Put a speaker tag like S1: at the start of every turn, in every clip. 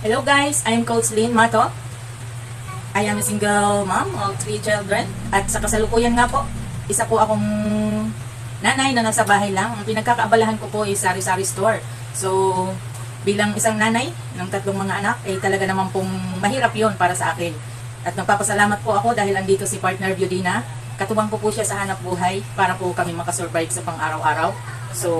S1: Hello guys, I'm Coach Lynn Mato. I am a single mom of three children. At sa kasalukuyan nga po, isa po akong nanay na nasa bahay lang. Ang pinagkakaabalahan ko po is sari-sari store. So, bilang isang nanay ng tatlong mga anak, eh talaga naman pong mahirap yon para sa akin. At nagpapasalamat po ako dahil andito si partner Biodina. Katubang ko po siya sa hanap buhay para po kami makasurvive sa pang-araw-araw. So,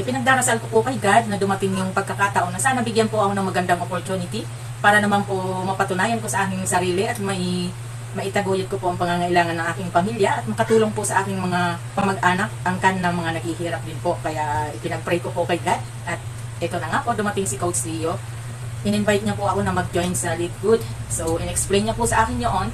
S1: ipinagdarasal ko po kay God na dumating yung pagkakataon na sana bigyan po ako ng magandang opportunity para naman po mapatunayan ko sa aking sarili at may maitaguyod ko po ang pangangailangan ng aking pamilya at makatulong po sa aking mga pamag-anak angkan ng mga naghihirap din po. Kaya ipinag-pray ko po kay God at ito na nga po dumating si Coach Leo. In-invite niya po ako na mag-join sa Lead Good. So, in-explain niya po sa akin yun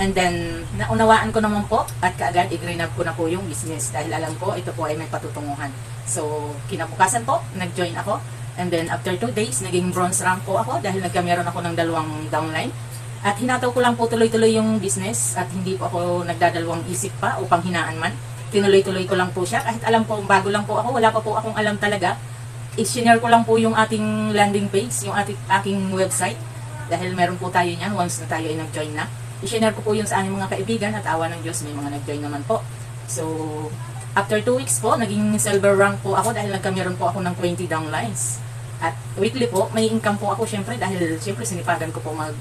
S1: And then, naunawaan ko naman po at kaagad i-green up ko na po yung business dahil alam ko ito po ay may patutunguhan. So, kinabukasan po, nag-join ako. And then, after 2 days, naging bronze rank po ako dahil nagkameron ako ng dalawang downline. At hinataw ko lang po tuloy-tuloy yung business at hindi po ako nagdadalawang isip pa upang hinaan man. Tinuloy-tuloy ko lang po siya kahit alam ko bago lang po ako, wala pa po akong alam talaga. I-share ko lang po yung ating landing page, yung ating, aking website dahil meron po tayo niyan once na tayo ay nag-join na i-share ko po yun sa aming mga kaibigan at awa ng Diyos may mga nag-join naman po. So, after 2 weeks po, naging silver rank po ako dahil nagkameron po ako ng 20 downlines. At weekly po, may income po ako syempre dahil syempre sinipagan ko po mag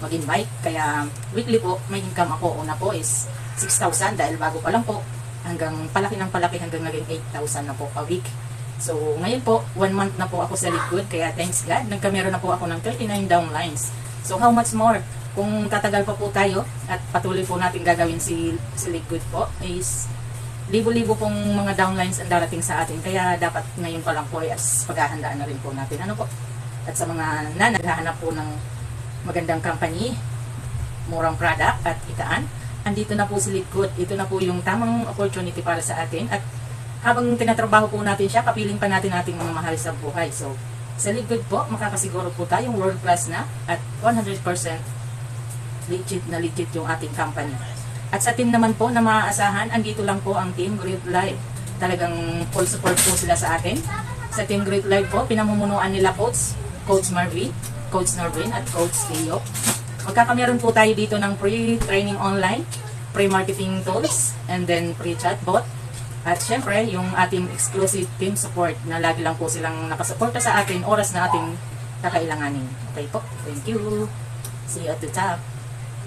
S1: mag-invite. Kaya weekly po, may income ako. Una po is 6,000 dahil bago pa lang po. Hanggang palaki ng palaki hanggang naging 8,000 na po a week. So, ngayon po, one month na po ako sa Liquid. Kaya thanks God, nagkameron na po ako ng 39 downlines. So, how much more? Kung tatagal pa po tayo at patuloy po natin gagawin si, si Liquid po is libo-libo pong mga downlines ang darating sa atin. Kaya dapat ngayon pa lang po as paghahandaan na rin po natin. Ano po? At sa mga na naghahanap po ng magandang company, murang product at itaan, andito na po si Liquid. Ito na po yung tamang opportunity para sa atin. At habang tinatrabaho po natin siya, kapiling pa natin ating mga mahal sa buhay. So, sa Liquid po, makakasiguro po tayong world class na at 100% legit na legit yung ating company. At sa team naman po na maaasahan, andito lang po ang team Great Life. Talagang full support po sila sa atin. Sa team Great Life po, pinamumunuan nila Coach, Coach Marvin, Coach Norvin at Coach Leo. Magkakameron po tayo dito ng pre-training online, pre-marketing tools, and then pre-chatbot. At syempre, yung ating exclusive team support na lagi lang po silang nakasuporta sa atin oras na ating kakailanganin. Okay po, thank you. See you at the top.